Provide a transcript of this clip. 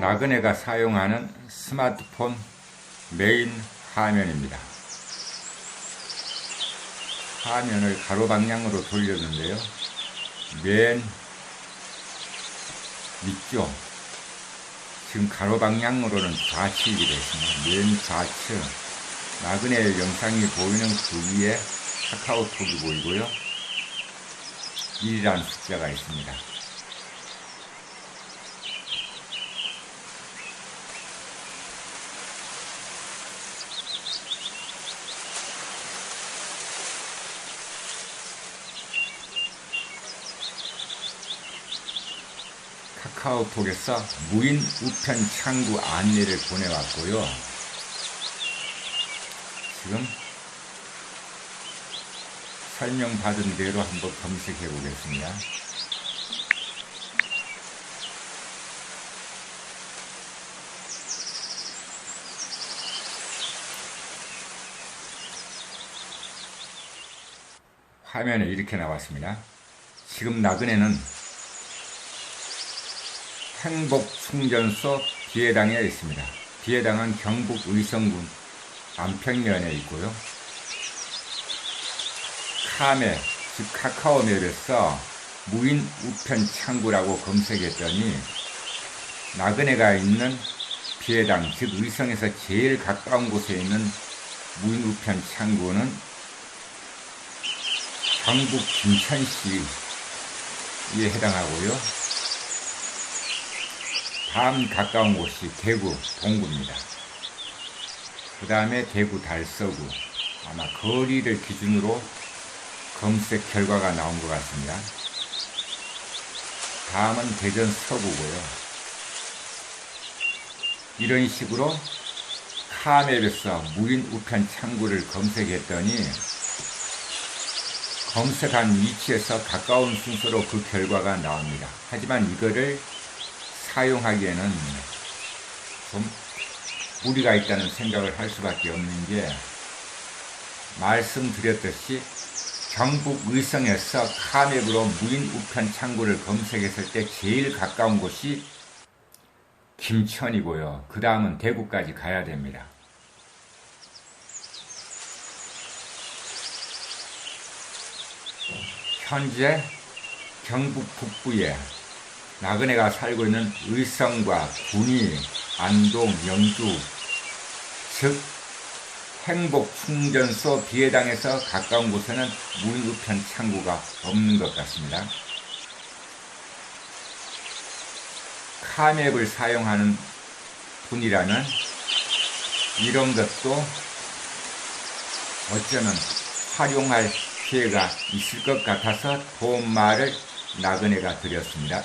나그네가 사용하는 스마트폰 메인 화면입니다. 화면을 가로 방향으로 돌렸는데요. 맨 위쪽 지금 가로 방향으로는 좌측이 됐습니다. 맨 좌측 나그네 영상이 보이는 그 위에 카카오톡이 보이고요. 1이라는 숫자가 있습니다. 카카오톡에서 무인 우편 창구 안내를 보내왔고요. 지금 설명받은 대로 한번 검색해 보겠습니다. 화면에 이렇게 나왔습니다. 지금 나그네는 행복 충전소 비해당에 있습니다. 비해당은 경북 의성군 안평면에 있고요. 카메, 즉 카카오맵에서 무인 우편 창구라고 검색했더니 나그네가 있는 비해당, 즉 의성에서 제일 가까운 곳에 있는 무인 우편 창구는 경북 김천시에 해당하고요. 다음 가까운 곳이 대구 동구입니다. 그 다음에 대구 달서구 아마 거리를 기준으로 검색 결과가 나온 것 같습니다. 다음은 대전 서구고요. 이런 식으로 카맵에서 무인 우편 창구를 검색했더니 검색한 위치에서 가까운 순서로 그 결과가 나옵니다. 하지만 이거를 사용하기에는 좀 무리가 있다는 생각을 할 수밖에 없는 게 말씀드렸듯이 경북 의성에서 카맵으로 무인 우편 창구를 검색했을 때 제일 가까운 곳이 김천이고요. 그 다음은 대구까지 가야 됩니다. 현재 경북 북부에 나그네가 살고 있는 의성과 군위, 안동, 영주, 즉 행복 충전소 비해당에서 가까운 곳에는 무인우편 창구가 없는 것 같습니다. 카맵을 사용하는 분이라면 이런 것도 어쩌면 활용할 기회가 있을 것 같아서 도움 말을 나그네가 드렸습니다.